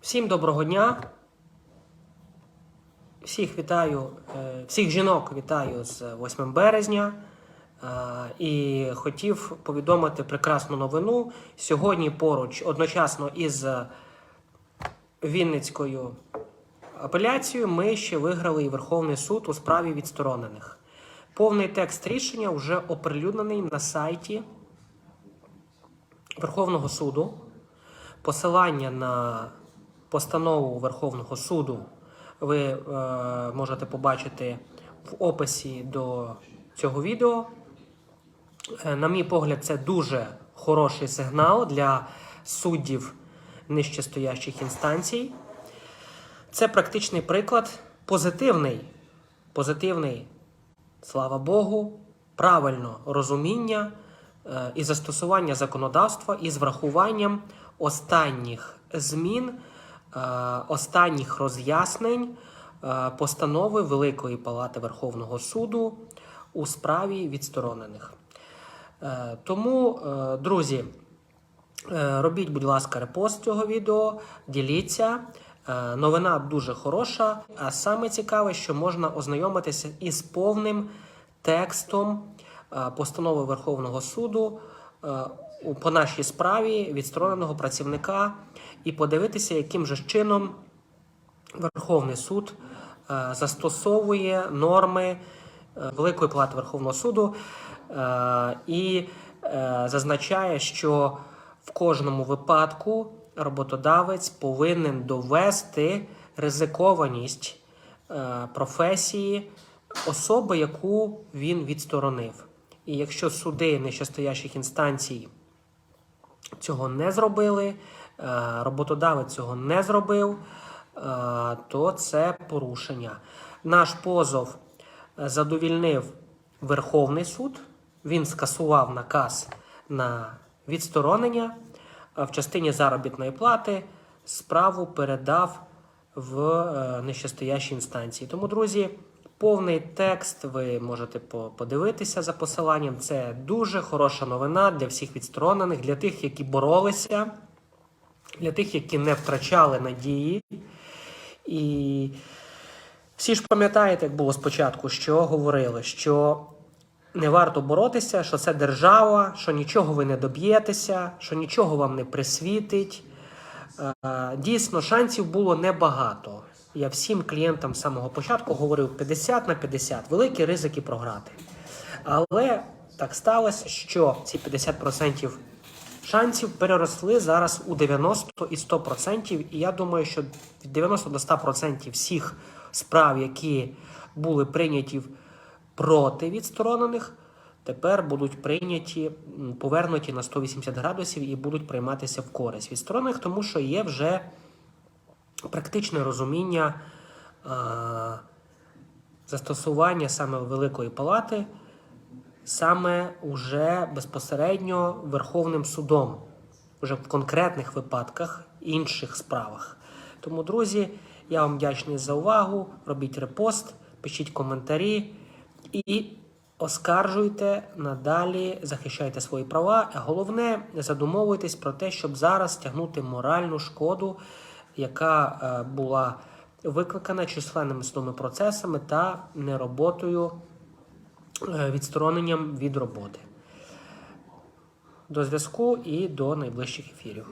Всім доброго дня. Всіх вітаю, е, всіх жінок вітаю з 8 березня. Е, І хотів повідомити прекрасну новину. Сьогодні поруч одночасно із Вінницькою апеляцією ми ще виграли і Верховний суд у справі відсторонених. Повний текст рішення вже оприлюднений на сайті Верховного суду. Посилання на постанову Верховного суду ви е, можете побачити в описі до цього відео. Е, На мій погляд, це дуже хороший сигнал для суддів нижчестоящих інстанцій. Це практичний приклад позитивний, позитивний, слава Богу, правильно розуміння е, і застосування законодавства із врахуванням останніх змін, останніх роз'яснень е, постанови Великої Палати Верховного суду у справі відсторонених. Е, Тому, е, друзі, Е, Робіть, будь ласка, репост цього відео, діліться. Е, Новина дуже хороша. А саме цікаве, що можна ознайомитися із повним текстом е, постанови Верховного суду е, по нашій справі відстороненого працівника і подивитися, яким же чином Верховний суд е, застосовує норми е, Великої Палати Верховного суду е, і зазначає, що в кожному випадку роботодавець повинен довести ризикованість професії особи, яку він відсторонив. І якщо суди нижчостоящих інстанцій цього не зробили, е, роботодавець цього не зробив, е, то це порушення. Наш позов е, задовільнив Верховний суд. Він скасував наказ на відсторонення, в частині заробітної плати справу передав в нижчостоящі інстанції. Тому, друзі, повний текст ви можете подивитися за посиланням. Це дуже хороша новина для всіх відсторонених, для тих, які боролися, для тих, які не втрачали надії. І всі ж пам'ятаєте, як було спочатку, що говорили, що не варто боротися, що це держава, що нічого ви не доб'єтеся, що нічого вам не присвітить. Е, Дійсно, шансів було небагато. Я всім клієнтам з самого початку говорив 50 на 50, великі ризики програти. Але так сталося, що ці 50% шансів переросли зараз у 90 і 100%. І я думаю, що від 90 до 100% всіх справ, які були прийняті проти відсторонених, тепер будуть прийняті, повернуті на 180 градусів і будуть прийматися в користь відсторонених, тому що є вже практичне розуміння е, застосування саме Великої Палати, саме уже безпосередньо Верховним судом, вже в конкретних випадках, інших справах. Тому, друзі, я вам вдячний за увагу. Робіть репост, пишіть коментарі і оскаржуйте надалі, захищайте свої права. А Головне, задумовуйтесь про те, щоб зараз тягнути моральну шкоду, яка е, була викликана численними судовими процесами та нероботою, е, відстороненням від роботи. До зв'язку і до найближчих ефірів.